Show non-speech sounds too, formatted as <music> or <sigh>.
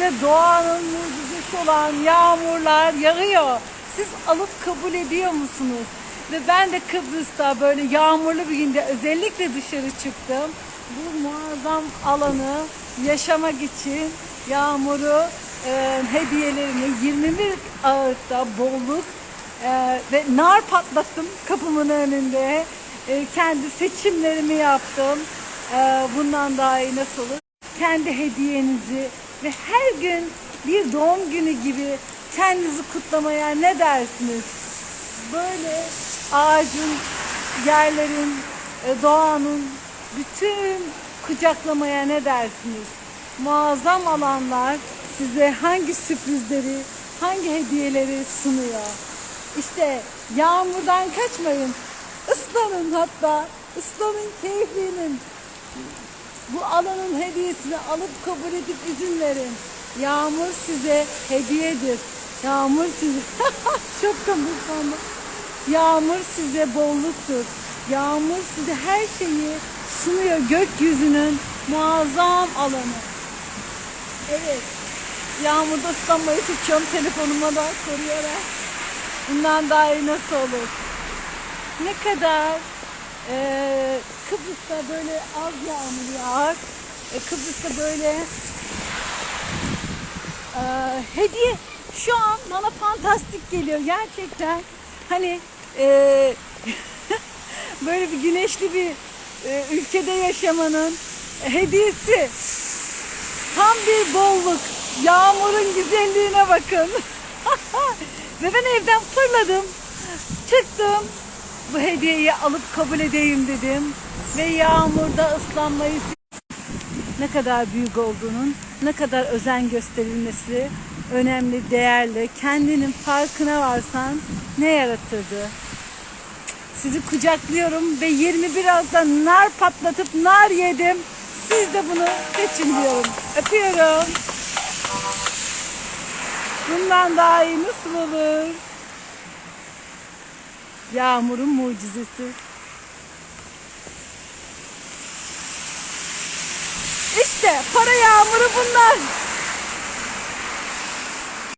size doğanın mucizesi olan yağmurlar yağıyor. Siz alıp kabul ediyor musunuz? Ve ben de Kıbrıs'ta böyle yağmurlu bir günde özellikle dışarı çıktım. Bu muazzam alanı yaşamak için yağmuru e, hediyelerini 21 Ağustos'ta bolluk e, ve nar patlattım kapımın önünde. E, kendi seçimlerimi yaptım. E, bundan daha iyi nasıl olur? Kendi hediyenizi ve her gün bir doğum günü gibi kendinizi kutlamaya ne dersiniz? Böyle ağacın, yerlerin, e, doğanın bütün kucaklamaya ne dersiniz? Muazzam alanlar size hangi sürprizleri, hangi hediyeleri sunuyor? İşte yağmurdan kaçmayın. Islanın hatta. Islanın keyfinin. Bu alanın hediyesini alıp kabul edip izin verin. Yağmur size hediyedir. Yağmur size... <laughs> Çok komik Yağmur size bolluktur. Yağmur size her şeyi sunuyor. Gökyüzünün muazzam alanı. Evet. Yağmurda ıslanmayı tutuyorum telefonuma da koruyarak. Bundan daha iyi nasıl olur? Ne kadar eee Kıbrıs'ta böyle az yağmur yağar. E, Kıbrıs'ta böyle eee, hediye şu an bana fantastik geliyor gerçekten. Hani eee, <laughs> böyle bir güneşli bir e, ülkede yaşamanın hediyesi. Tam bir bolluk. Yağmurun güzelliğine bakın. <laughs> Ve ben evden fırladım. Çıktım. Bu hediyeyi alıp kabul edeyim dedim. Ve yağmurda ıslanmayı ne kadar büyük olduğunun, ne kadar özen gösterilmesi önemli, değerli. Kendinin farkına varsan ne yaratırdı? Sizi kucaklıyorum ve 21 Aralık'ta nar patlatıp nar yedim. Siz de bunu seçin diyorum. Öpüyorum. Bundan daha iyi nasıl olur? Yağmurun mucizesi. İşte para yağmuru bunlar.